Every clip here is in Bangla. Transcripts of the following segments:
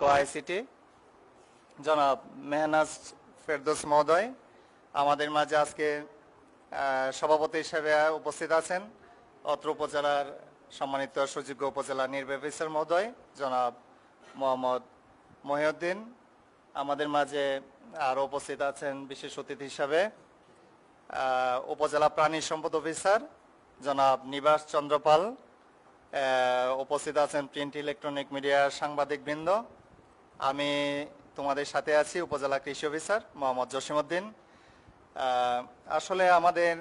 কোআইসিটি জনাব মেহনাজ ফেরদোস মহোদয়, আমাদের মাঝে আজকে সভাপতি হিসেবে উপস্থিত আছেন অত্র উপজেলার সম্মানিত সুযোগ্য উপজেলা নির্বাহী অফিসার মহোদয়, জনাব মোহাম্মদ মহিউদ্দিন। আমাদের মাঝে আরও উপস্থিত আছেন বিশেষ অতিথি হিসাবে উপজেলা প্রাণী সম্পদ অফিসার, জনাব নিবাস চন্দ্রপাল উপস্থিত আছেন প্রিন্ট ইলেকট্রনিক মিডিয়ার সাংবাদিক বৃন্দ আমি তোমাদের সাথে আছি উপজেলা কৃষি অফিসার মোহাম্মদ জসিমউদ্দিন। আহ, আসলে আমাদের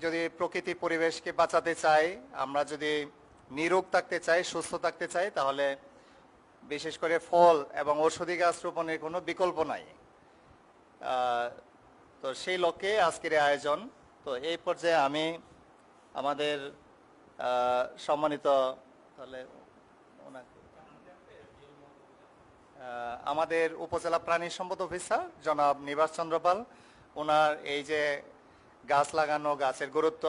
যদি প্রকৃতি পরিবেশকে বাঁচাতে চাই আমরা যদি নিরোগ থাকতে চাই সুস্থ থাকতে চাই তাহলে বিশেষ করে ফল এবং ঔষধি গাছ রোপণের কোনো বিকল্প নাই। তো সেই লক্ষ্যে আজকের আয়োজন। তো এই পর্যায়ে আমি আমাদের সম্মানিত তাহলে ওনাকে আমাদের উপজেলা প্রাণী সম্পদ অফিসার, জনাব নিবাস চন্দ্রপাল ওনার এই যে গাছ লাগানো, গাছের গুরুত্ব,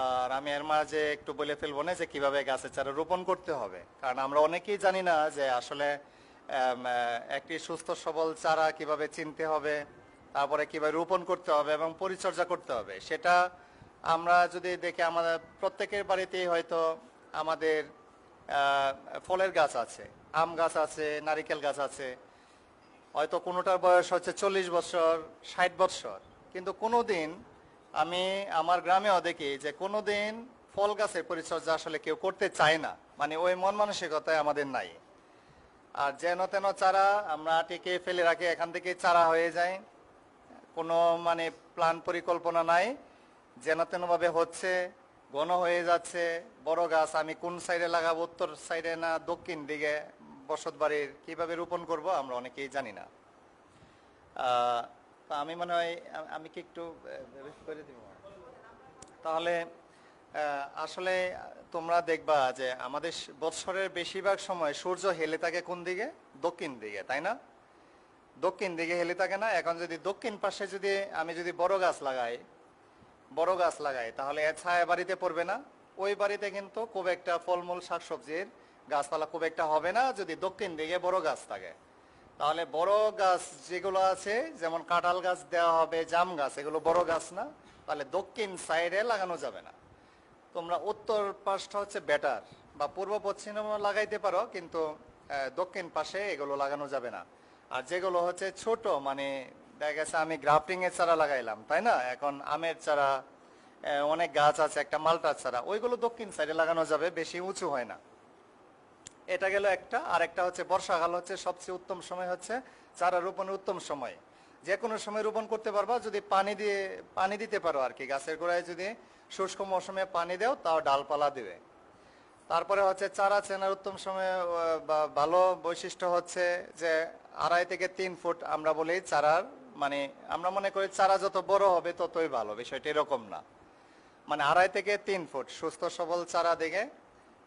আর আমি এর মাঝে একটু বলে ফেলব না যে কীভাবে গাছের চারা রোপণ করতে হবে। কারণ আমরা অনেকেই জানি না যে আসলে একটি সুস্থ, সবল চারা কীভাবে চিনতে হবে, তারপরে কীভাবে রোপণ করতে হবে এবং পরিচর্যা করতে হবে। সেটা আমরা যদি দেখি আমাদের প্রত্যেকের বাড়িতেই হয়তো আমাদের ফলের গাছ আছে। আম গাছ আছে, নারিকেল গাছ আছে। হয়তো কোনোটার বয়স হচ্ছে চল্লিশ বছর, ষাট বছর। কিন্তু কোনোদিন আমি আমার গ্রামেও দেখি যে কোনো দিন ফল গাছের পরিচর্যা আসলে কেউ করতে চায় না। মানে ওই মন মানসিকতায় আমাদের নাই। আর যেন তেন চারা আমরা টিকে ফেলে রাখি, এখান থেকে চারা হয়ে যায়। কোনো মানে প্ল্যান পরিকল্পনা নাই। যেন তেনভাবে হচ্ছে, ঘন হয়ে যাচ্ছে। বড় গাছ আমি কোন সাইডে লাগাবো, উত্তর সাইডে না দক্ষিণ দিকে? বসত বাড়ির কীভাবে রোপণ করব আমরা অনেকেই জানি না। তা আমি মনে হয় আমি কি একটু করে দিব? তাহলে আসলে তোমরা দেখবা যে আমাদের বৎসরের বেশিরভাগ সময় সূর্য হেলে থাকে কোন দিকে? দক্ষিণ দিকে, তাই না? দক্ষিণ দিকে হেলে থাকে না। এখন যদি দক্ষিণ পাশে যদি আমি যদি বড় গাছ লাগাই, বড় গাছ লাগাই, তাহলে ছায়া বাড়িতে পড়বে না। ওই বাড়িতে কিন্তু খুব একটা ফলমূল, শাকসবজির গাছপালা খুব একটা হবে না, যদি দক্ষিণ দিকে বড় গাছ থাকে। তাহলে বড় গাছ যেগুলো আছে, যেমন কাঁঠাল গাছ দেওয়া হবে, জাম গাছ, এগুলো বড় গাছ না, তাহলে দক্ষিণ সাইডে লাগানো যাবে না। তোমরা উত্তর পাশটা হচ্ছে বেটার, বা পূর্ব পশ্চিমে লাগাইতে পারো, কিন্তু দক্ষিণ পাশে এগুলো লাগানো যাবে না। আর যেগুলো হচ্ছে ছোট মানে দেখা গেছে আমি গ্রাফটিং এর চারা লাগাইলাম, তাই না? এখন আমের চারা অনেক গাছ আছে, একটা মালটার চারা, ওইগুলো দক্ষিণ সাইডে লাগানো যাবে, বেশি উঁচু হয় না। এটা গেল একটা, আর একটা হচ্ছে বর্ষাকাল হচ্ছে সবচেয়ে উত্তম সময় হচ্ছে চারা রোপণের উত্তম সময়। যে কোনো সময় রোপণ করতে পারবা, যদি পানি দিয়ে, পানি দিতে পারো আর কি। গাছের গোড়ায় যদি শুষ্ক মৌসুমে পানি দেও, তাও ডালপালা দেবে। তারপরে হচ্ছে চারা চেনার উত্তম সময় ভালো বৈশিষ্ট্য হচ্ছে যে আড়াই থেকে তিন ফুট আমরা বলি চারার মানে আমরা মনে করি চারা যত বড় হবে ততই ভালো, বিষয়টা এরকম না। মানে আড়াই থেকে তিন ফুট সুস্থ সবল চারা দেখে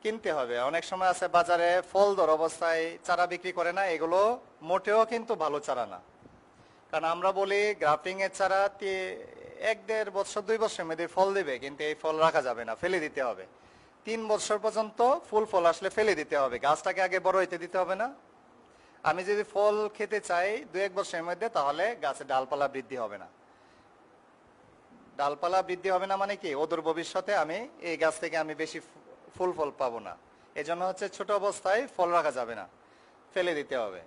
কিনতে হবে। অনেক সময় আছে বাজারে ফল দর অবস্থায় চারা বিক্রি করে না, এগুলো মোটেও কিন্তু ভালো চারা না। কারণ আমরা বলি গ্রাফটিং এর চারা এক দেড় বছর, দুই বছর মধ্যে ফল দিবে, কিন্তু এই ফল রাখা যাবে না, ফেলে দিতে হবে। তিন বছর পর্যন্ত ফুল ফল আসলে ফেলে দিতে হবে, গাছটাকে আগে বড় হইতে দিতে হবে না। আমি যদি ফল খেতে চাই দু এক বছরের মধ্যে, তাহলে গাছে ডালপালা বৃদ্ধি হবে না। ডালপালা বৃদ্ধি হবে না মানে কি? ওদূর ভবিষ্যতে আমি এই গাছ থেকে আমি বেশি ফুল ফল পাবো না। এজন্য হচ্ছে ছোট অবস্থায় ফল রাখা যাবে না। ফেলে দিতে হবে।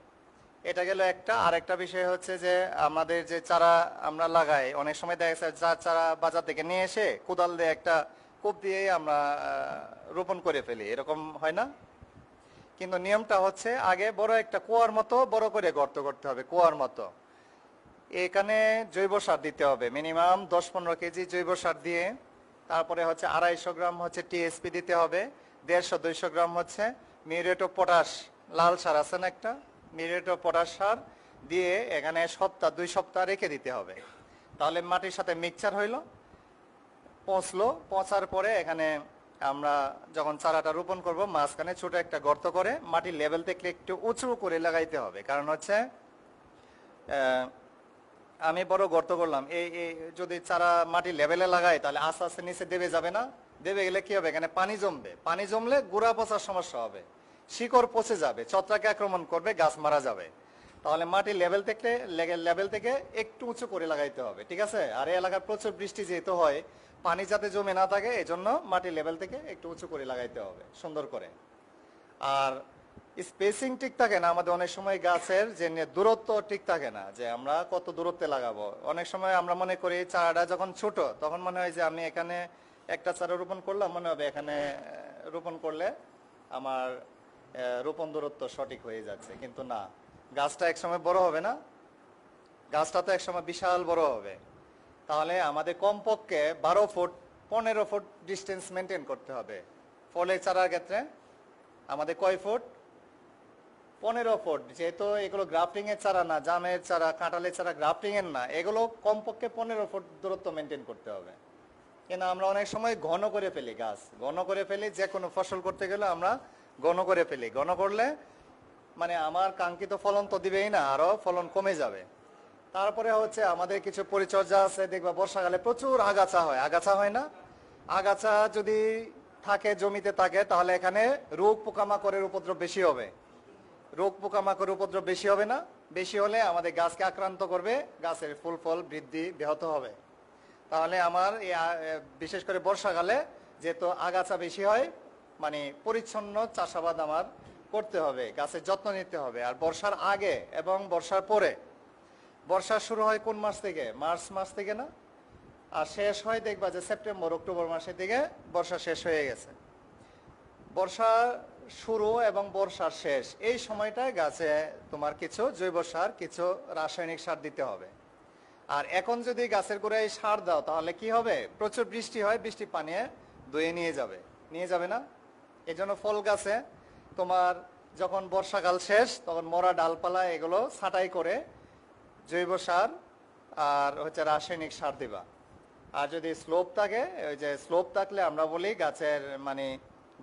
এটা গেল একটা। আর একটা বিষয় হচ্ছে যে আমাদের যে চারা আমরা লাগাই, অনেক সময় দেখা যাচ্ছে চারা বাজার থেকে নিয়ে এসে কোদাল দিয়ে একটা কূপ দিয়ে আমরা রোপণ করে ফেলি। এরকম হয় না? কিন্তু নিয়মটা হচ্ছে আগে বড় একটা কুয়ার মতো বড় করে গর্ত করতে হবে, কুয়ার মতো। এখানে জৈব সার দিতে হবে। মিনিমাম দশ পনেরো কেজি জৈব সার দিয়ে তারপরে হচ্ছে আড়াইশো গ্রাম হচ্ছে টিএসপি দিতে হবে, দেড়শো, দুইশো গ্রাম হচ্ছে মিউরেট পটাশ, লাল সার আছে না একটা? মিউরেট পটাশ সার দিয়ে এখানে সপ্তাহ, দুই সপ্তাহ রেখে দিতে হবে। তাহলে মাটির সাথে মিক্সচার হইল, পচলো, পচার পরে এখানে আমরা যখন চারাটা রোপণ করব, মাঝখানে ছোট একটা গর্ত করে মাটির লেভেল থেকে একটু উঁচু করে লাগাইতে হবে। কারণ হচ্ছে আমি বড় গর্ত করলাম। এই যদি চারা মাটি লেভেলে লাগাই তাহলে আস্তে আস্তে নিচে দেবে যাবে না? দেবে গেলে কি হবে? এখানে পানি জমবে। পানি জমলে গোড়া পচার সমস্যা হবে। শিকড় পচে যাবে, ছত্রাকে আক্রমণ করবে, গাছ মারা যাবে। তাহলে মাটি লেভেল থেকে লেভেল থেকে একটু উঁচু করে লাগাইতে হবে, ঠিক আছে? আর এই এলাকার প্রচুর বৃষ্টি যেহেতু হয়, পানি যাতে জমে না থাকে এই জন্য মাটি লেভেল থেকে একটু উঁচু করে লাগাইতে হবে, সুন্দর করে। আর স্পেসিং ঠিক থাকে না, আমাদের অনেক সময় গাছের যে দূরত্ব ঠিক থাকে না, যে আমরা কত দূরত্বে লাগাবো। অনেক সময় আমরা মনে করি চারাটা যখন ছোট, তখন মনে হয় যে আমি এখানে একটা চারা রোপণ করলাম, মনে হবে এখানে রোপণ করলে আমার রোপণ দূরত্ব সঠিক হয়ে যাচ্ছে। কিন্তু না, গাছটা একসময় বড় হবে না, গাছটা তো একসময় বিশাল বড় হবে। তাহলে আমাদের কমপক্ষে বারো ফুট, পনেরো ফুট ডিস্টেন্স মেনটেন করতে হবে। ফলের চারার ক্ষেত্রে আমাদের কয় ফুট? পনেরো ফুট যেহেতু এগুলো গ্রাফটিং এর চারা না, জামের চারা, কাঁঠালের চারা গ্রাফটিং এর না, এগুলো কমপক্ষে পনেরো ফুট দূরত্ব মেনটেন করতে হবে। কিন্তু আমরা অনেক সময় ঘন করে ফেলি গাছ। ঘন করে ফেলি যে কোনো ফসল করতে গেলে আমরা ঘন করে ফেলি। ঘন করলে মানে আমার কাঙ্ক্ষিত ফলন তো দিবেই না, আরও ফলন কমে যাবে। তারপরে হচ্ছে আমাদের কিছু পরিচর্যা আছে, দেখবা বর্ষাকালে প্রচুর আগাছা হয়। আগাছা হয় না? আগাছা যদি থাকে, জমিতে থাকে, তাহলে এখানে রোগ পোকামাকড়ের উপদ্রব বেশি হবে। রোগ পোকামাকড়ের উপদ্রব বেশি হবে না। বেশি হলে আমাদের গাছকে আক্রান্ত করবে, গাছের ফুল ফল বৃদ্ধি ব্যাহত হবে। তাহলে আমার বিশেষ করে বর্ষাকালে যেহেতু আগাছা বেশি হয় মানে পরিচ্ছন্ন চাষাবাদ আমার করতে হবে, গাছের যত্ন নিতে হবে। আর বর্ষার আগে এবং বর্ষার পরে, বর্ষা শুরু হয় কোন মাস থেকে? মার্চ মাস থেকে না? আর শেষ হয় দেখবা যে সেপ্টেম্বর, অক্টোবর মাসের দিকে বর্ষা শেষ হয়ে গেছে। বর্ষা শুরু এবং বর্ষার শেষ, এই সময়টায় গাছে তোমার কিছু জৈব সার, কিছু রাসায়নিক সার দিতে হবে। আর এখন যদি গাছের গোড়ায় সার দাও, তাহলে কি হবে? প্রচুর বৃষ্টি হয়, বৃষ্টি পানিয়ে ধুয়ে নিয়ে যাবে। নিয়ে যাবে না? এই জন্য ফল গাছে তোমার যখন বর্ষাকাল শেষ, তখন মরা ডালপালা এগুলো ছাঁটাই করে জৈব সার আর হচ্ছে রাসায়নিক সার দিবা। আর যদি স্লোপ থাকে, ওই যে স্লোপ থাকলে আমরা বলি গাছের মানে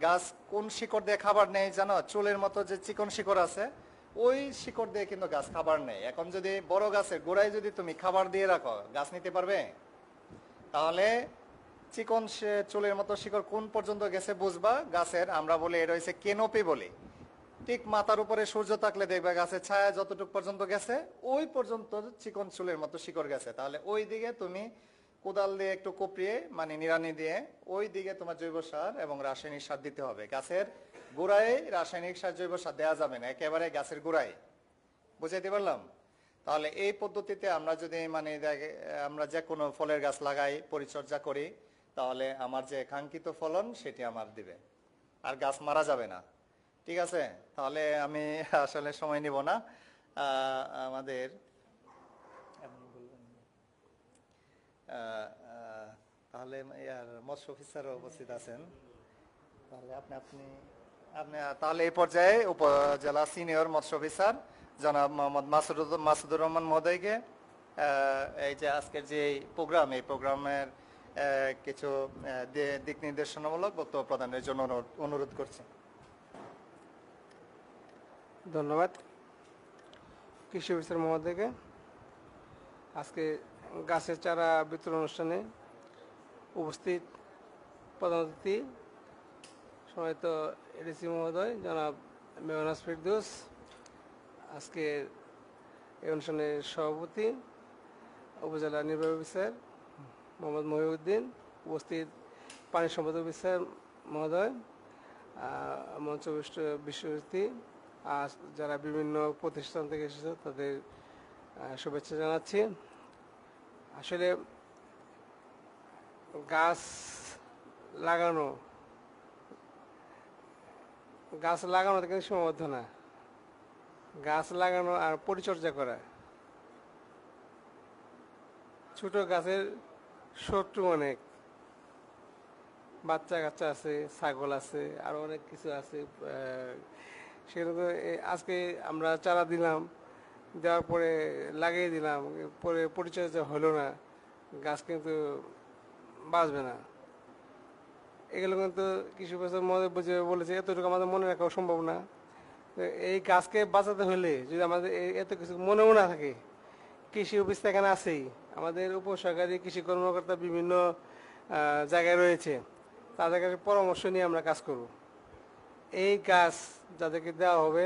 গাছ কোন শিকড় দিয়ে খাবার নেই জানো? চুলের মতো যে চিকন শিকড় আছে, ওই শিকড় দিয়ে কিন্তু গাছ খাবার নেই এখন যদি বড় গাছের গোড়ায় যদি তুমি খাবার দিয়ে রাখো, গাছ নিতে পারবে? তাহলে চিকন চুলের মতো শিকড় কোন পর্যন্ত গেছে বুঝবা? গাছের, আমরা বলি এটা হচ্ছে কেনোপি বলি। ঠিক মাথার উপরে সূর্য থাকলে দেখবে গাছের ছায়া যতটুকু পর্যন্ত গেছে, ওই পর্যন্ত চিকন চুলের মতো শিকড় গেছে। তাহলে ওই দিকে তুমি কোদাল দিয়ে একটু কপিয়ে মানে নিড়ানি দিয়ে ওই দিকে তোমার জৈব সার এবং রাসায়নিক সার দিতে হবে। গাছের গোড়ায় রাসায়নিক সার, জৈব সার দেওয়া যাবে না, একেবারে গাছের গোড়ায়। বুঝাইতে পারলাম? তাহলে এই পদ্ধতিতে আমরা যদি মানে আমরা যে কোনো ফলের গাছ লাগাই, পরিচর্যা করি, তাহলে আমার যে কাঙ্ক্ষিত ফলন সেটি আমার দিবে। আর গাছ মারা যাবে না। ঠিক আছে? তাহলে আমি আসলে সময় নিব না। আমাদের তাহলে মৎস্য অফিসারও উপস্থিত আছেন। তাহলে আপনি আপনি আপনি তাহলে এই পর্যায়ে উপজেলা সিনিয়র মৎস্য অফিসার জনাব মোহাম্মদ মাসুদুর মাসুদুর রহমান মহোদয়কে এই যে আজকের যে প্রোগ্রাম, এই প্রোগ্রামের কিছু দিক নির্দেশনামূলক বক্তব্য প্রদানের জন্য অনুরোধ করছি। ধন্যবাদ। কৃষি অফিসার মহোদয়কে, আজকে গাছের চারা বিতরণ অনুষ্ঠানে উপস্থিত প্রধান অতিথি সময়ত এডিসি মহোদয়, জনাব মেহনাজ ফিরদোস, আজকে এই অনুষ্ঠানের সভাপতি, উপজেলা নির্বাহী অফিসার মোহাম্মদ মহিউদ্দিন, উপস্থিত পানি সম্পদ অফিসার মহোদয় মঞ্চ বিশ্বব্যাপী আর যারা বিভিন্ন প্রতিষ্ঠান থেকে এসেছে তাদের শুভেচ্ছা জানাচ্ছি। আসলে গাছ লাগানো, গাছ লাগানোতে কিন্তু সীমাবদ্ধ না। গাছ লাগানো আর পরিচর্যা করা। ছোট গাছের শত্রু অনেক। বাচ্চা কাচ্চা আছে, ছাগল আছে, আরও অনেক কিছু আছে সেগুলো আজকে আমরা চারা দিলাম। দেওয়ার পরে লাগিয়ে দিলাম, পরে পরিচর্যা হলো না, গাছ কিন্তু বাঁচবে না। এগুলো কিন্তু কৃষি বছর মনে বুঝে বলেছে, এতটুকু আমাদের মনে রাখা সম্ভব না। এই গাছকে বাঁচাতে হলে যদি আমাদের এত কিছু মনেও না থাকে, কৃষি অফিস এখানে আছেই। আমাদের উপসহকারী কৃষি কর্মকর্তা বিভিন্ন জায়গায় রয়েছে। তাদের কাছে পরামর্শ নিয়ে আমরা কাজ করব। এই গাছ যাদেরকে দেওয়া হবে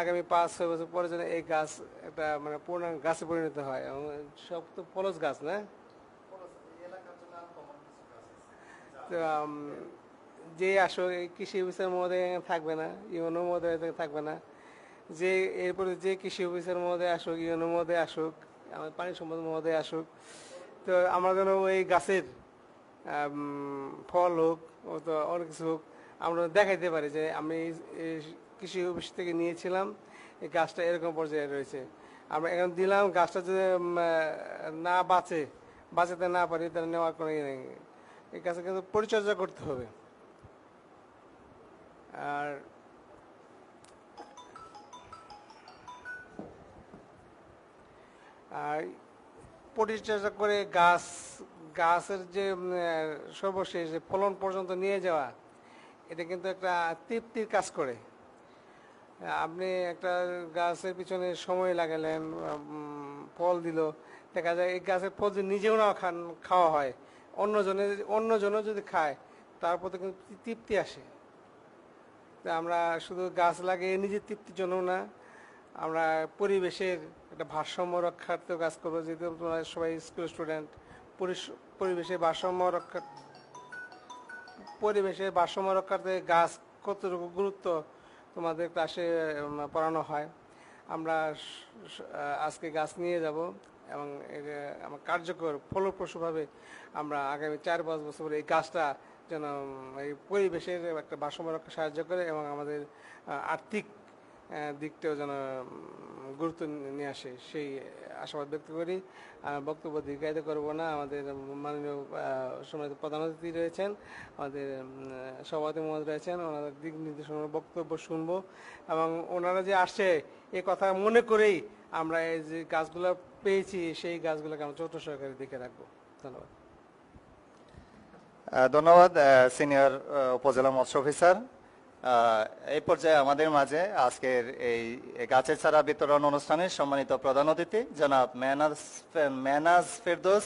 আগামী পাঁচ ছয় বছর পরে যেন এই গাছ একটা মানে পূর্ণাঙ্গ গাছে পরিণত হয় এবং সব তো ফলস গাছ, না? তো যে আসো কৃষি অফিসের মধ্যে থাকবে না ইউনো মধ্যে থাকবে না, যে এরপরে যে কৃষি অফিসের মধ্যে আসুক ইউনো মধ্যে আসুক আমাদের পানি সম্পদ মধ্যে আসুক, তো আমরা যেন ওই গাছের ফল হোক ও তো অনেক কিছু হোক, আমরা দেখাইতে পারি যে আমি কৃষি অফিস থেকে নিয়েছিলাম, এই গাছটা এরকম পর্যায়ে রয়েছে। আমরা এখন দিলাম, গাছটা যদি না বাঁচে, বাঁচাতে না পারি, তাহলে নেওয়ার কোনো ইয়ে নেই। এই গাছে কিন্তু পরিচর্যা করতে হবে। আর আর পরিচর্যা করে গাছ, গাছের যে সর্বশেষ ফলন পর্যন্ত নিয়ে যাওয়া, এটা কিন্তু একটা তৃপ্তির কাজ করে। আপনি একটা গাছের পিছনে সময় লাগালেন ফল দিল। দেখা যায় এই গাছের ফল যদি নিজেও না খান, খাওয়া হয়, অন্যজনে অন্যজনও যদি খায়, তার প্রতি কিন্তু তৃপ্তি আসে। আমরা শুধু গাছ লাগিয়ে নিজের তৃপ্তির জন্য না, আমরা পরিবেশের একটা ভারসাম্য রক্ষার্থেও কাজ করব। যেহেতু তোমরা সবাই স্কুল স্টুডেন্ট পরিবেশের ভারসাম্য রক্ষা পরিবেশের ভারসাম্য রক্ষার্থে গাছ কতটুকু গুরুত্ব তোমাদের ক্লাসে পড়ানো হয়। আমরা আজকে গাছ নিয়ে যাব এবং আমার কার্যকর, ফলপ্রসূভাবে আমরা আগামী চার পাঁচ বছর এই গাছটা যেন এই পরিবেশের একটা ভারসাম্য রক্ষা সাহায্য করে এবং আমাদের আর্থিক দিকটাও যেন গুরুত্ব নিয়ে আসে, সেই আশাবাদ ব্যক্ত করি। বক্তব্য দীর্ঘায়িত করব না। আমাদের মাননীয় সম্মানিত প্রধান অতিথি রয়েছেন, আমাদের সভাপতি মহোদয় রয়েছেন ওনাদের দিক নির্দেশনার বক্তব্য শুনব এবং ওনারা যে আসে এ কথা মনে করেই আমরা এই যে গাছগুলো পেয়েছি, সেই গাছগুলোকে আমরা ছোট সহকারে দেখে রাখব। ধন্যবাদ। ধন্যবাদ সিনিয়র উপজেলা মৎস্য অফিসার। এই পর্যায়ে আমাদের মাঝে আজকের এই গাছের চারা বিতরণ অনুষ্ঠানে সম্মানিত প্রধান অতিথি, জনাব মেহনাজ মেহনাজ ফেরদোস,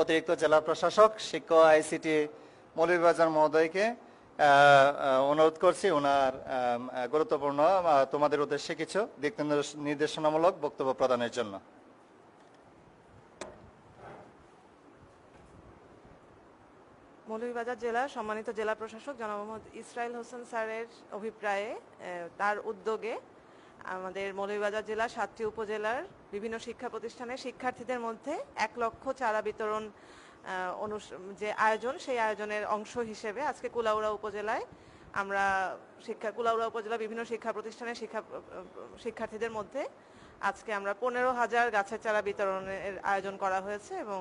অতিরিক্ত জেলা প্রশাসক, শিক্ষক আইসিটি মৌলভীবাজার মহোদয়কে অনুরোধ করছি ওনার গুরুত্বপূর্ণ তোমাদের উদ্দেশ্যে কিছু দিক নির্দেশনামূলক বক্তব্য প্রদানের জন্য। মৌলভীবাজার জেলা সম্মানিত জেলা প্রশাসক জনাব মোহাম্মদ ইসরাইল হোসেন স্যারের অভিপ্রায়ে তার উদ্যোগে আমাদের মৌলভীবাজার জেলার সাতটি উপজেলার বিভিন্ন শিক্ষা প্রতিষ্ঠানের শিক্ষার্থীদের মধ্যে এক লক্ষ চারা বিতরণ যে আয়োজন, সেই আয়োজনের অংশ হিসেবে আজকে কুলাউড়া উপজেলায় আমরা শিক্ষা, কুলাউড়া উপজেলা বিভিন্ন শিক্ষা প্রতিষ্ঠানের শিক্ষা শিক্ষার্থীদের মধ্যে আজকে আমরা পনেরো হাজার গাছের চারা বিতরণের আয়োজন করা হয়েছে এবং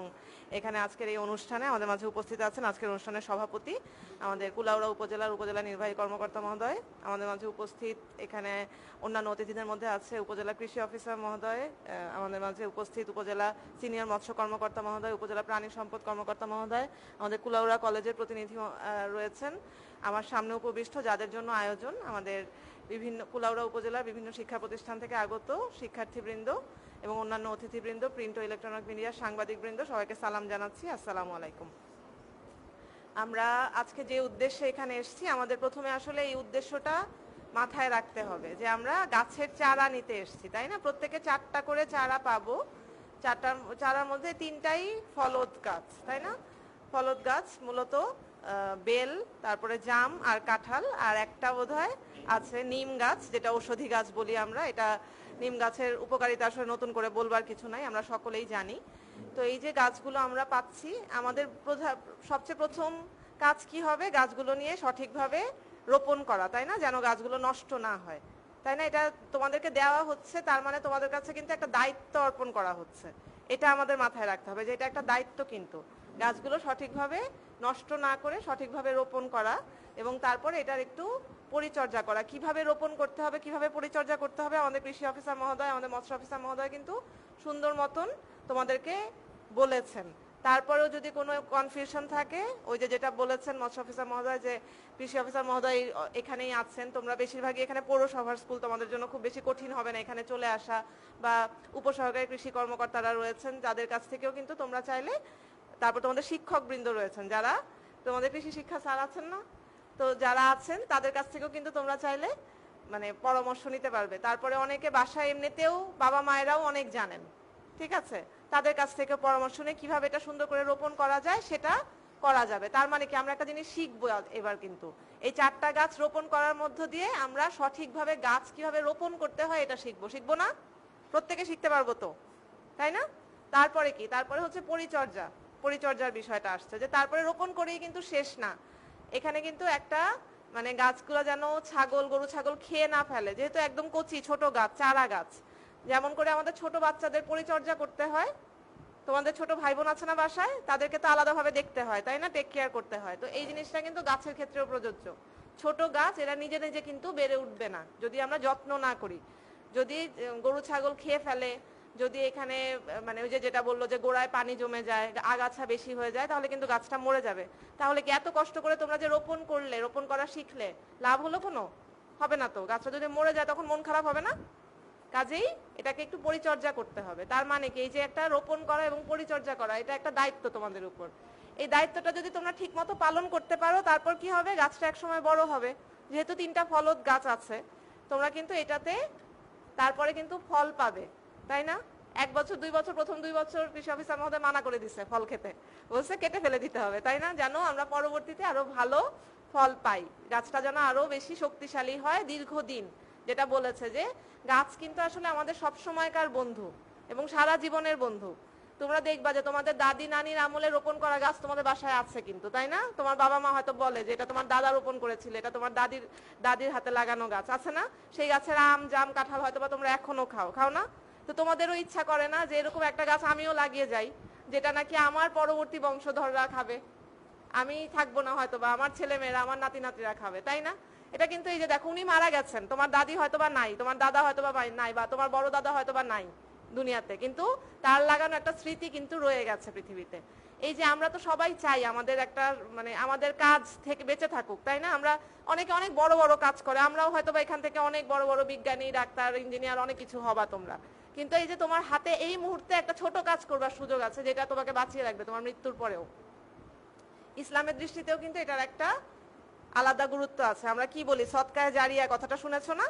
এখানে আজকের এই অনুষ্ঠানে আমাদের মাঝে উপস্থিত আছেন আজকের অনুষ্ঠানের সভাপতি আমাদের কুলাউড়া উপজেলার উপজেলা নির্বাহী কর্মকর্তা মহোদয়। আমাদের মাঝে উপস্থিত এখানে অন্যান্য অতিথিদের মধ্যে আছে উপজেলা কৃষি অফিসার মহোদয় আমাদের মাঝে উপস্থিত উপজেলা সিনিয়র মৎস্য কর্মকর্তা মহোদয়, উপজেলা প্রাণী সম্পদ কর্মকর্তা মহোদয়, আমাদের কুলাউড়া কলেজের প্রতিনিধি রয়েছেন। আমার সামনে উপবিষ্ট যাদের জন্য আয়োজন আমাদের বিভিন্ন কুলাউড়া উপজেলার বিভিন্ন শিক্ষা প্রতিষ্ঠান থেকে আগত শিক্ষার্থীবৃন্দ এবং অন্যান্য অতিথিবৃন্দ, প্রিন্ট ও ইলেকট্রনিক মিডিয়া সাংবাদিকবৃন্দ, সবাইকে সালাম জানাচ্ছি। আসসালামু আলাইকুম। আমরা আজকে যে উদ্দেশ্যে এখানে এসেছি, আমাদের প্রথমে আসলে এই উদ্দেশ্যটা মাথায় রাখতে হবে যে আমরা গাছের চারা নিতে এসেছি, তাই না? প্রত্যেকে চারটা করে চারা পাবো। চারটার, চারার মধ্যে তিনটাই ফলদ গাছ, তাই না? ফলদ গাছ মূলত বেল, তারপরে জাম আর কাঁঠাল, আর একটা বোধহয় আছে নিম গাছ, যেটা ঔষধি গাছ বলি আমরা। এটা নিম গাছের উপকারিতা আসলে নতুন করে বলবার কিছু নাই, আমরা সকলেই জানি। তো এই যে গাছগুলো আমরা পাচ্ছি, আমাদের সবচেয়ে প্রথম কাজ কি হবে? গাছগুলো নিয়ে সঠিকভাবে রোপণ করা, তাই না? যেন গাছগুলো নষ্ট না হয়। তাই না? এটা তোমাদেরকে দেওয়া হচ্ছে, তার মানে তোমাদের কাছে কিন্তু একটা দায়িত্ব অর্পণ করা হচ্ছে। এটা আমাদের মাথায় রাখতে হবে যে এটা একটা দায়িত্ব কিন্তু। গাছগুলো সঠিকভাবে নষ্ট না করে সঠিকভাবে রোপণ করা এবং তারপরে এটার একটু পরিচর্যা করা। কীভাবে রোপণ করতে হবে, কীভাবে পরিচর্যা করতে হবে, আমাদের কৃষি অফিসার মহোদয়, আমাদের মৎস্য অফিসার মহোদয় কিন্তু সুন্দর মতন তোমাদেরকে বলেছেন। তারপরেও যদি কোনো কনফিউশন থাকে, ওই যে যেটা বলেছেন মৎস্য অফিসার মহোদয় যে কৃষি অফিসার মহোদয় এখানেই আছেন, তোমরা বেশিরভাগই এখানে পৌরসভার স্কুল তোমাদের জন্য খুব বেশি কঠিন হবে না এখানে চলে আসা। বা উপসহকারী কৃষি কর্মকর্তারা রয়েছেন, যাদের কাছ থেকেও কিন্তু তোমরা চাইলে তারপর তোমাদের শিক্ষক বৃন্দ রয়েছেন যারা। তোমাদের কৃষি শিক্ষা স্যার আছেন না? তো যারা আছেন, তাদের কাছ থেকেও কিন্তু তোমরা চাইলে মানে পরামর্শ নিতে পারবে। তারপরে অনেকে বাসায় এমনিতেও বাবা মায়েরাও অনেক জানেন, ঠিক আছে? তাদের কাছ থেকে পরামর্শ নিয়ে কীভাবে এটা সুন্দর করে রোপণ করা যায়, সেটা করা যাবে। তার মানে কি, আমরা একটা জিনিস শিখব এবার কিন্তু। এই চারটা গাছ রোপণ করার মধ্য দিয়ে আমরা সঠিকভাবে গাছ কীভাবে রোপণ করতে হয়, এটা শিখব। শিখব না? প্রত্যেকে শিখতে পারব তো? তাই না? তারপরে কি? তারপরে হচ্ছে পরিচর্যা। পরিচর্যার বিষয়টা আসছে, যে তারপরে রোপণ করেই কিন্তু শেষ না। এখানে কিন্তু একটা মানে গাছগুলো যেন ছাগল, গরু, ছাগল খেয়ে না ফেলে, যেহেতু একদম কচি, ছোট গাছ, চারা গাছ। যেমন করে আমাদের ছোট বাচ্চাদের পরিচর্যা করতে হয়। তোমাদের ছোট ভাই বোন আছে না বাসায়? তাদেরকে তো আলাদাভাবে দেখতে হয়, তাই না? টেক কেয়ার করতে হয়। তো এই জিনিসটা কিন্তু গাছের ক্ষেত্রেও প্রযোজ্য। ছোট গাছ, এরা নিজে নিজে কিন্তু বেড়ে উঠবে না, যদি আমরা যত্ন না করি। যদি গরু, ছাগল খেয়ে ফেলে যদি এখানে মানে ওই যে যেটা বলল যে গোড়ায় পানি জমে যায়, আগাছা বেশি হয়ে যায়, তাহলে কিন্তু গাছটা মরে যাবে। তাহলে কি এত কষ্ট করে তোমরা যে রোপণ করলে, রোপণ করা শিখলে, লাভ হলো কোনো? হবে না তো। গাছটা যদি মরে যায়, তখন মন খারাপ হবে না? কাজেই এটাকে একটু পরিচর্যা করতে হবে। তার মানে কি, এই যে একটা রোপণ করা এবং পরিচর্যা করা, এটা একটা দায়িত্ব তোমাদের উপর। এই দায়িত্বটা যদি তোমরা ঠিক মতো পালন করতে পারো, তারপর কি হবে? গাছটা একসময় বড় হবে। যেহেতু তিনটা ফলদ গাছ আছে, তোমরা কিন্তু এটাতে, তারপরে কিন্তু ফল পাবে। তাই না? এক বছর, দুই বছর, প্রথম দুই বছর কৃষি অফিসার মহোদয় মানা করে দিচ্ছে ফল খেতে। বলছে কেটে ফেলে দিতে হবে, তাই না? যেন আমরা পরবর্তীতে আরও ভালো ফল পাই। গাছটা যেন আরও বেশি শক্তিশালী হয় দীর্ঘদিন। যেটা বলেছে যে, গাছ কিন্তু আসলে আমাদের সব সময়কার বন্ধু এবং সারা জীবনের বন্ধু। তোমরা দেখবা যে তোমাদের দাদি নানির আমলে রোপণ করা গাছ তোমাদের বাসায় আছে কিন্তু, তাই না? তোমার বাবা মা হয়তো বলে যে, এটা তোমার দাদা রোপণ করেছিল, এটা তোমার দাদির দাদির হাতে লাগানো গাছ। আছে না? সেই গাছের আম, জাম, কাঁঠাল হয়তো বা তোমরা এখনও খাও। খাও না? তো তোমাদেরও ইচ্ছা করে না যে এরকম একটা গাছ আমিও লাগিয়ে যাই, যেটা নাকি আমার পরবর্তী বংশধররা খাবে। আমি থাকব না হয়তো বা আমার ছেলে মেয়েরা আমার নাতি নাতিরা খাবে, তাই না? এটা কিন্তু এই যে দেখো, উনি মারা গেছেন, তোমার দাদি হয়তো বা নাই, তোমার দাদা হয়তো বা নাই বা তোমার বড় দাদা হয়তো বা নাই দুনিয়াতে, কিন্তু তার লাগানো একটা স্মৃতি কিন্তু রয়ে গেছে পৃথিবীতে। এই যে আমরা তো সবাই চাই আমাদের একটা মানে আমাদের কাজ থেকে বেঁচে থাকুক, তাই না? আমরা অনেকে অনেক বড় বড় কাজ করে, আমরাও হয়তো বা এখান থেকে অনেক বড় বড় বিজ্ঞানী, ডাক্তার, ইঞ্জিনিয়ার, অনেক কিছু হবা তোমরা। কিন্তু এই যে তোমার হাতে এই মুহূর্তে একটা ছোট কাজ করবার সুযোগ আছে, যেটা তোমাকে বাঁচিয়ে রাখবে তোমার মৃত্যুর পরেও। ইসলামের দৃষ্টিতেও কিন্তু এটার একটা আলাদা গুরুত্ব আছে। আমরা কি বলি? সৎকায় জারিয়া, কথাটা শুনেছো না?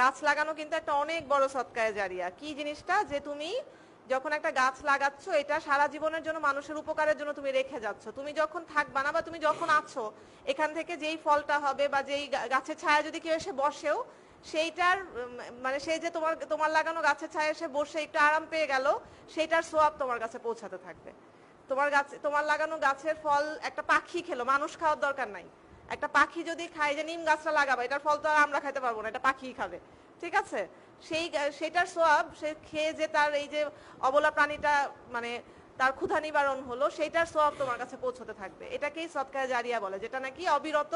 গাছ লাগানো কিন্তু একটা অনেক বড় সৎকায় জারিয়া। কি জিনিসটা? যে তুমি যখন একটা গাছ লাগাচ্ছ, এটা সারা জীবনের জন্য মানুষের উপকারের জন্য তুমি রেখে যাচ্ছ। তুমি যখন থাকবা না বা তুমি যখন আছো, এখান থেকে যেই ফলটা হবে বা যেই গাছের ছায়া যদি কেউ এসে বসেও সেইটার মানে সেই যে তোমার তোমার লাগানো গাছের ছায়া এসে বসে একটু আরাম পেয়ে গেল, সেইটার সোয়াব তোমার কাছে পৌঁছাতে থাকবে। তোমার গাছ, তোমার লাগানো গাছের ফল একটা পাখি খেলো, মানুষ খাওয়ার দরকার নাই। একটা পাখি যদি খায় যে নিম গাছটা লাগাবো, এটার ফল তো আর আমরা খাইতে পারব না, এটা পাখি খাবে। ঠিক আছে? সেই সেটার সোয়াব সে খেয়ে যে তার এই যে অবলা প্রাণীটা মানে তার ক্ষুধা নিবারণ হলো, সেইটার সোয়াব তোমার কাছে পৌঁছতে থাকবে। এটাকেই সৎকার জারিয়া বলে, যেটা নাকি অবিরত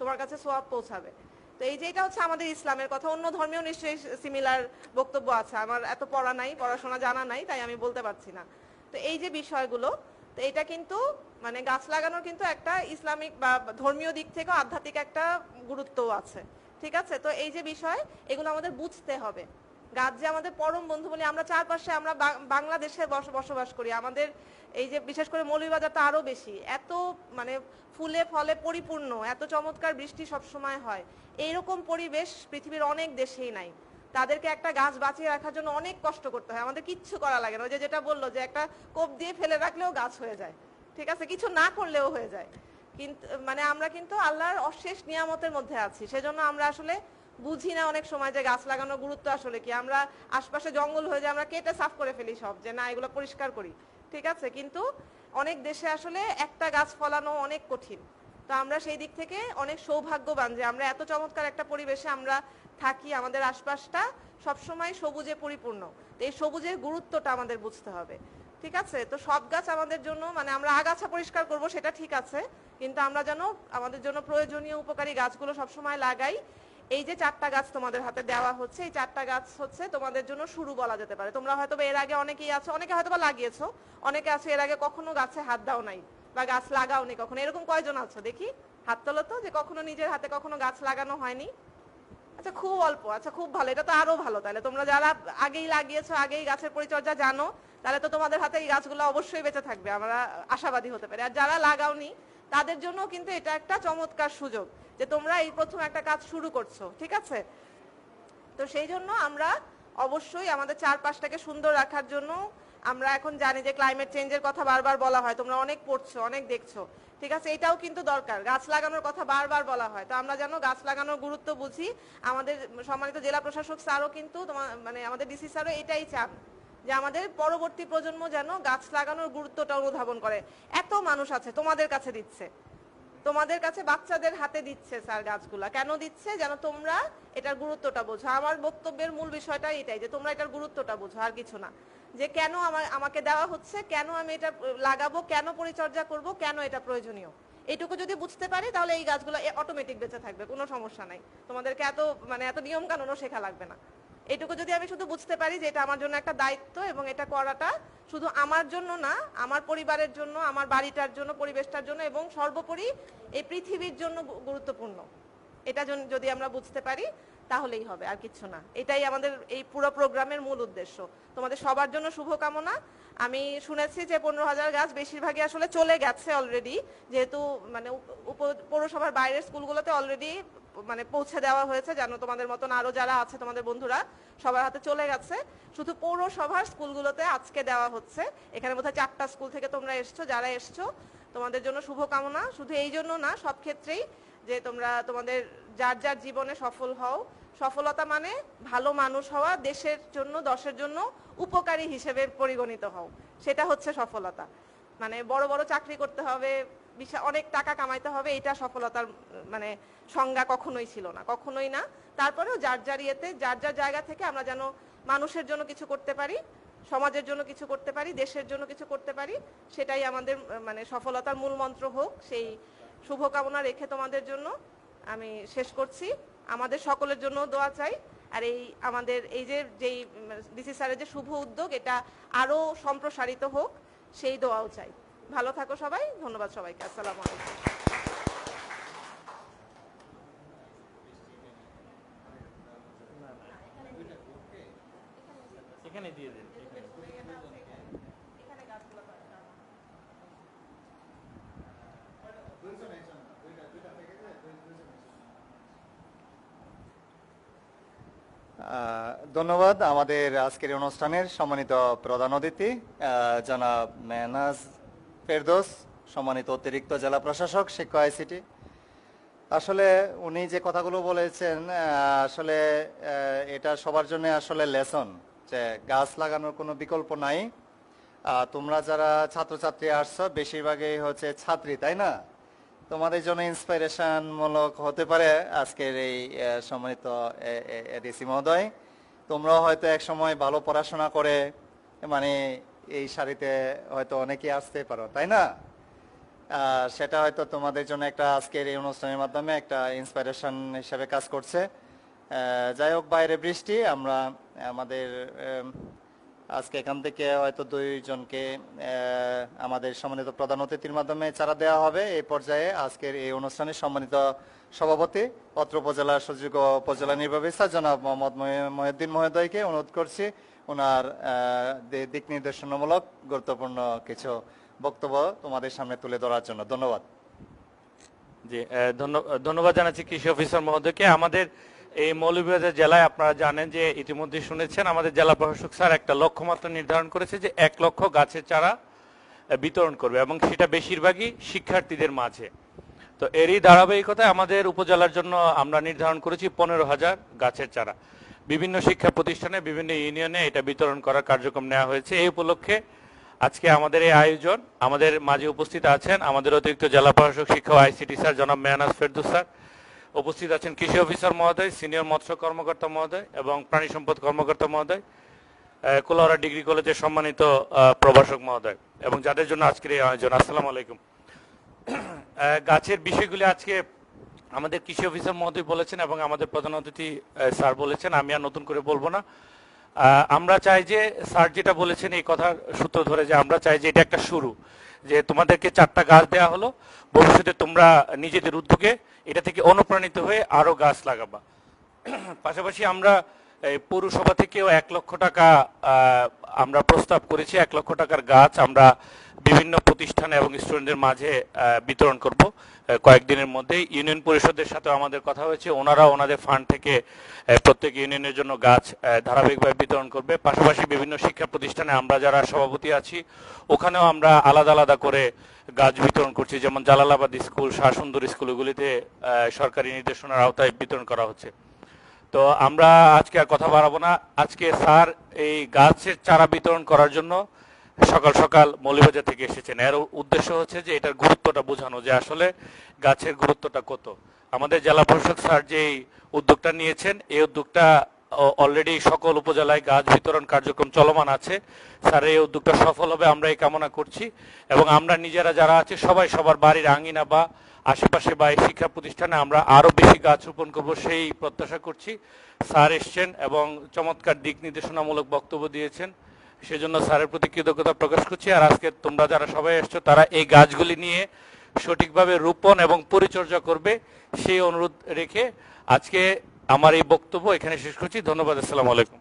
তোমার কাছে সোয়াব পৌঁছাবে। তো এই যে এটা হচ্ছে আমাদের ইসলামের কথা। অন্য ধর্মেও নিশ্চয়ই সিমিলার বক্তব্য আছে। আমার এত পড়া নাই, পড়াশোনা জানা নাই, তাই আমি বলতে পারছি না। তো এই যে বিষয়গুলো, তো এটা কিন্তু মানে গাছ লাগানোর কিন্তু একটা ইসলামিক বা ধর্মীয় দিক থেকে আধ্যাত্মিক একটা গুরুত্বও আছে। ঠিক আছে? তো এই যে বিষয়, এগুলো আমাদের বুঝতে হবে। গাছ যে আমাদের পরম বন্ধু বলি আমরা চারপাশে আমরা বাংলাদেশে বস- বসবাস করি। আমাদের এই যে বিশেষ করে মৌলভীবাজারটা আরও বেশি। এত মানে ফুলে ফলে পরিপূর্ণ, এত চমৎকার বৃষ্টি সব সময় হয়। এইরকম পরিবেশ পৃথিবীর অনেক দেশেই নাই। তাদেরকে একটা গাছ বাঁচিয়ে রাখার জন্য অনেক কষ্ট করতে হয়। আমাদের কিচ্ছু করা লাগে না। ওই যে যেটা বলল যে একটা কোপ দিয়ে ফেলে রাখলেও গাছ হয়ে যায়। ঠিক আছে? কিছু না করলেও হয়ে যায়। কিন্তু মানে আমরা কিন্তু আল্লাহর অশেষ নিয়ামতের মধ্যে আছি। সেজন্য আমরা আসলে বুঝি না অনেক সময় যে গাছ লাগানোর গুরুত্ব আসলে কি? আমরা আশপাশে জঙ্গল হয়ে যায় আমরা কেটে সাফ করে ফেলি সব, যে না, এগুলো পরিষ্কার করি। ঠিক আছে? কিন্তু অনেক দেশে আসলে একটা গাছ ফলানো অনেক কঠিন। তো আমরা সেই দিক থেকে অনেক সৌভাগ্যবান যে আমরা এত চমৎকার একটা পরিবেশে আমরা থাকি, আমাদের আশপাশটা সবসময় সবুজে পরিপূর্ণ। তো এই সবুজের গুরুত্বটা আমাদের বুঝতে হবে। ঠিক আছে? তো সব গাছ আমাদের জন্য মানে আমরা আগাছা পরিষ্কার করব, সেটা ঠিক আছে। কিন্তু আমরা যেন আমাদের জন্য প্রয়োজনীয় উপকারী গাছগুলো সবসময় লাগাই এই যে চারটা গাছ তোমাদের হাতে দেওয়া হচ্ছে, এই চারটা গাছ হচ্ছে তোমাদের জন্য শুরু বলা যেতে পারে। তোমরা হয়তো এর আগে অনেকেই আছো, অনেকে হয়তো লাগিয়েছো, অনেকে আছে এর আগে কখনো গাছে হাত দাও নাই বা গাছ লাগাও লাগাওনি কখনো। এরকম কয়জন আছো দেখি? হাত তোলো তো, যে কখনো নিজের হাতে কখনো গাছ লাগানো হয়নি। আচ্ছা খুব অল্প আচ্ছা খুব ভালো, এটা তো আরও ভালো তাহলে। তোমরা যারা আগেই লাগিয়েছো, আগেই গাছের পরিচর্যা জানো, তাহলে তো তোমাদের হাতে এই গাছগুলো অবশ্যই বেঁচে থাকবে, আমরা আশাবাদী হতে পারি। আর যারা লাগাওনি তাদের জন্য কিন্তু এটা একটা চমৎকার সুযোগ যে তোমরা এই প্রথম একটা কাজ শুরু করছ, ঠিক আছে? তো সেই জন্য আমরা অবশ্যই আমাদের চারপাশটাকে সুন্দর রাখার জন্য আমরা এখন জানি যে ক্লাইমেট চেঞ্জের কথা বারবার বলা হয়, তোমরা অনেক পড়ছো, অনেক দেখছ, ঠিক আছে? এটাও কিন্তু দরকার, গাছ লাগানোর কথা বারবার বলা হয়। তো আমরা যেন গাছ লাগানোর গুরুত্ব বুঝি, আমাদের সম্মানিত জেলা প্রশাসক স্যারও কিন্তু মানে আমাদের ডিসি স্যারও এটাই চান। যে আমাদের পরবর্তী প্রজন্ম যেন গাছ লাগানোর গুরুত্বটা অনুধাবন করে। এত মানুষ আছে, তোমাদের কাছে দিচ্ছে। তোমাদের কাছে বাচ্চাদের হাতে দিচ্ছে স্যার গাছগুলা। কেন দিচ্ছে? যেন তোমরা এটার গুরুত্বটা বোঝো। আমার বক্তব্যের মূল বিষয়টা এটাই, যে তোমরা এটার গুরুত্বটা বোঝো, আর কিছু না। যে কেন আমার, আমাকে দেওয়া হচ্ছে, কেন আমি এটা লাগাবো, কেন পরিচর্যা করব, কেন এটা প্রয়োজনীয়? এটুকু যদি বুঝতে পারি, তাহলে এই গাছগুলো অটোমেটিক বেঁচে থাকবে, কোনো সমস্যা নাই। তোমাদেরকে এত মানে এত নিয়ম কানুনও শেখা লাগবে না। এইটুকু যদি আমি শুধু বুঝতে পারি যে এটা আমার জন্য একটা দায়িত্ব এবং এটা করাটা শুধু আমার জন্য না, আমার পরিবারের জন্য, আমার বাড়িটার জন্য, পরিবেশটার জন্য এবং সর্বোপরি এই পৃথিবীর জন্য গুরুত্বপূর্ণ। এটা যদি আমরা বুঝতে পারি, তাহলেই হবে, আর কিছু না। এটাই আমাদের এই পুরো প্রোগ্রামের মূল উদ্দেশ্য। তোমাদের সবার জন্য শুভকামনা। আমি শুনেছি যে পনেরো হাজার গাছ বেশিরভাগই আসলে চলে গেছে অলরেডি যেহেতু মানে পৌরসভার বাইরের স্কুলগুলোতে অলরেডি মানে পৌঁছে দেওয়া হয়েছে যেন তোমাদের মতন আরও যারা আছে তোমাদের বন্ধুরা সবার হাতে চলে গেছে। শুধু পৌরসভার স্কুলগুলোতে আজকে দেওয়া হচ্ছে। এখানে বোধহয় চারটা স্কুল থেকে তোমরা এসছো, যারা এসছো, তোমাদের জন্য শুভকামনা। শুধু এই জন্য না, সব ক্ষেত্রেই যে তোমরা তোমাদের যার যার জীবনে সফল হও। সফলতা মানে ভালো মানুষ হওয়া, দেশের জন্য, দশের জন্য উপকারী হিসেবে পরিগণিত হও। সেটা হচ্ছে সফলতা। মানে বড় বড় চাকরি করতে হবে বিশাল অনেক টাকা কামাইতে হবে, এটা সফলতার মানে সংজ্ঞা কখনোই ছিল না, কখনোই না। তারপরেও যার যার ইয়েতে, যার যার জায়গা থেকে আমরা যেন মানুষের জন্য কিছু করতে পারি, সমাজের জন্য কিছু করতে পারি, দেশের জন্য কিছু করতে পারি, সেটাই আমাদের মানে সফলতার মূল মন্ত্র হোক। সেই শুভকামনা রেখে তোমাদের জন্য আমি শেষ করছি। আমাদের সকলের জন্য দোয়া চাই। আর এই আমাদের, এই যে, যেই ডিসি স্যারের যে শুভ উদ্যোগ, এটা আরও সম্প্রসারিত হোক, সেই দোয়াও চাই। ভালো থাকো সবাই ধন্যবাদ সবাইকে আসসালামু আলাইকুম। এখানে দিয়ে দিন ধন্যবাদ আমাদের আজকের এই অনুষ্ঠানের সম্মানিত প্রধান অতিথি আহ, জনাব মেহনাজ ফেরদোস সম্মানিত অতিরিক্ত জেলা প্রশাসক শিক্ষা আইসিটি আসলে উনি যে কথাগুলো বলেছেন আসলে এটা সবার জন্য আসলে লেসন যে গাছ লাগানোর কোনো বিকল্প নাই তোমরা যারা ছাত্রছাত্রী আসছো বেশিরভাগই হচ্ছে ছাত্রী তাই না তোমাদের জন্য ইন্সপাইরেশনমূলক হতে পারে আজকের এই সম্মানিত ডিসি মহোদয় তোমরাও হয়তো এক সময় ভালো পড়াশোনা করে মানে এই সারিতে হয়তো অনেকেই আসতে পারো, তাই না? সেটা হয়তো তোমাদের জন্য একটা আজকের এই অনুষ্ঠানের মাধ্যমে একটা ইন্সপিরেশন হিসেবে কাজ করছে। যাই হোক, বাইরে বৃষ্টি, আমরা আমাদের আজকে এখান থেকে হয়তো দুইজনকে আমাদের সম্মানিত প্রধান অতিথির মাধ্যমে চারা দেওয়া হবে। এই পর্যায়ে আজকের এই অনুষ্ঠানে সম্মানিত সভাপতি, অত্র উপজেলার সুযোগ্য উপজেলা নির্বাহী স্যার জনাব মোহাম্মদ মহি- মহিউদ্দিন মহোদয়কে অনুরোধ করছি ওনার দিক নির্দেশনামূলক গুরুত্বপূর্ণ কিছু বক্তব্য তোমাদের সামনে তুলে ধরার জন্য। ধন্যবাদ। জি ধন্য- ধন্যবাদ জানাচ্ছি কৃষি অফিসার মহোদয়কে। আমাদের এই মৌলভীবাজার জেলায় আপনারা জানেন যে ইতিমধ্যে শুনেছেন, আমাদের জেলা প্রশাসক স্যার একটা লক্ষ্যমাত্রা নির্ধারণ করেছে যে এক লক্ষ গাছের চারা বিতরণ করবে এবং সেটা বেশিরভাগই শিক্ষার্থীদের মাঝে। তো এরই ধারাবাহিকতায় আমাদের উপজেলার জন্য আমরা নির্ধারণ করেছি পনেরো হাজার গাছের চারা। বিভিন্ন শিক্ষা প্রতিষ্ঠানে, বিভিন্ন ইউনিয়নে এটা বিতরণ করার কার্যক্রম নেওয়া হয়েছে। এই উপলক্ষে আজকে আমাদের এই আয়োজন, আমাদের মাঝে উপস্থিত আছেন আমাদের অতিরিক্ত জেলা প্রশাসক শিক্ষা আইসিটি স্যার জনাব মেহনাজ ফেরদুস স্যার। উপস্থিত আছেন কৃষি অফিসার মহোদয়, সিনিয়র মৎস্য কর্মকর্তা মহোদয় এবং প্রাণী সম্পদ কর্মকর্তা মহোদয় কুলাউড়া ডিগ্রি কলেজের সম্মানিত প্রভাষক মহোদয় এবং যাদের জন্য আজকের এই আয়োজন। আসসালামু আলাইকুম। গাছের বিষয়গুলি আজকে আমাদের কৃষি অফিসার মহোদয় বলেছেন এবং আমাদের প্রধান অতিথি স্যার বলেছেন, আমি আর নতুন করে বলব না। আমরা চাই যে স্যার যেটা বলেছেন, এই কথার সূত্র ধরে যে আমরা চাই যে এটা একটা শুরু, যে তোমাদেরকে চারটা গাছ দেওয়া হলো, ভবিষ্যতে তোমরা নিজেদের উদ্যোগে এটা থেকে অনুপ্রাণিত হয়ে আরও গাছ লাগাবা। পাশাপাশি আমরা পৌরসভা থেকেও এক লক্ষ টাকা আমরা প্রস্তাব করেছি, এক লক্ষ টাকার গাছ আমরা বিভিন্ন প্রতিষ্ঠান এবং স্টুডেন্টদের মাঝে বিতরণ করব। কয়েকদিনের মধ্যেই ইউনিয়ন পরিষদের সাথে আমাদের কথা হয়েছে। ওনারা ওনাদের ফান্ড থেকে প্রত্যেক ইউনিয়নের জন্য গাছ ধারাবাহিকভাবে বিতরণ করবে। পাশাপাশি বিভিন্ন শিক্ষা প্রতিষ্ঠানে আমরা যারা সভাপতি আছি, ওখানেও আমরা আলাদা আলাদা করে গাছ বিতরণ করছি। যেমন জালালাবাদ স্কুল, শাহসুন্দর স্কুলগুলিতে সরকারি নির্দেশনার আওতায় বিতরণ করা হচ্ছে। তো আমরা আজকে আর কথা বাড়াবো না। আজকে স্যার এই গাছের চারা বিতরণ করার জন্য সকাল সকাল মৌলিবাজার থেকে এসেছেন। এর উদ্দেশ্য হচ্ছে যে এটার গুরুত্বটা বোঝানো, যে আসলে গাছের গুরুত্বটা কত। আমাদের জেলা পরিষদ স্যার যে উদ্যোগটা নিয়েছেন, এই উদ্যোগটা অলরেডি সকল উপজেলায় গাছ বিতরণ কার্যক্রম চলমান আছে। স্যার, এই উদ্যোগটা সফল হবে, আমরা এই কামনা করছি। এবং আমরা নিজেরা যারা আছে, সবাই সবার বাড়ির আঙিনা বা আশেপাশে বা এই শিক্ষা প্রতিষ্ঠানে আমরা আরও বেশি গাছ রোপণ করব সেই প্রত্যাশা করছি। স্যার এসছেন এবং চমৎকার দিক নির্দেশনামূলক বক্তব্য দিয়েছেন। সেজন্য স্যারের প্রতি কৃতজ্ঞতা প্রকাশ করছি। আর আজকে তোমরা যারা সবাই এসছো, তারা এই গাছগুলি নিয়ে সঠিকভাবে রোপণ এবং পরিচর্যা করবে সেই অনুরোধ রেখে আজকে আমার এই বক্তব্য এখানে শেষ করছি। ধন্যবাদ, আসসালামু আলাইকুম।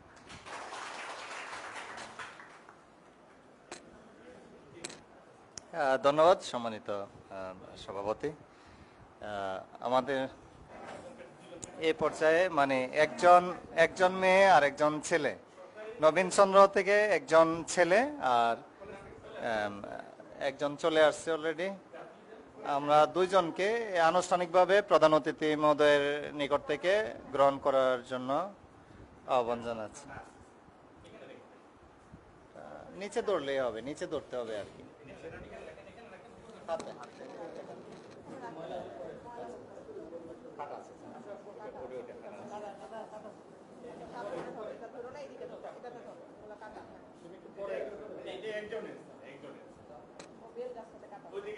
ধন্যবাদ সম্মানিত সভাপতি। আমাদের এ পর্যায়ে মানে একজন একজন মেয়ে আর একজন ছেলে। নবীন চন্দ্র থেকে একজন ছেলে আর একজন চলে আসছে অলরেডি আমরা দুইজনকে আনুষ্ঠানিকভাবে প্রধান অতিথি মহোদয়ের নিকট থেকে গ্রহণ করার জন্য আহ্বান জানাচ্ছি। নিচে দৌড়লেই হবে, নিচে দৌড়তে হবে আর কি। হাতে। হাতে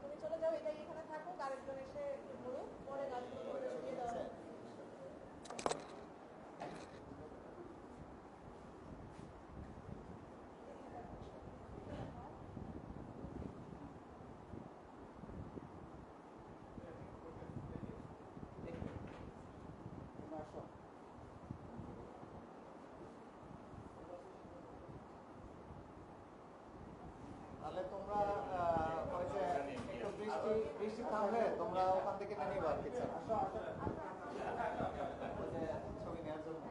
তুমি চলে যাও এটাই এখানে থাকুক আরেকজন এসে ধরুক পরে গাছগুলো ধরে সরিয়ে দেওয়া হবে। তাহলে তোমরা আহ, ওই যে একটু বৃষ্টি বৃষ্টি থামলে তোমরা ওখান থেকে নিয়ে নিবা কিছু ছবি নেওয়ার জন্য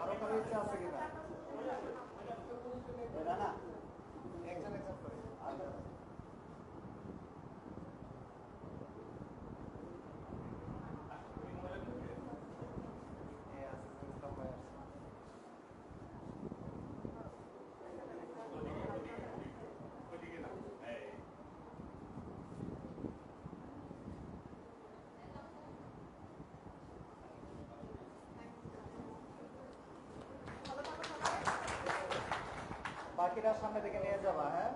আরও কারও ইচ্ছা আছে কিনা না না একজন একজন করে এই আছে, ইসলাম ভাই আছে। বাকিরা সামনে থেকে নিয়ে যাবা হ্যাঁ?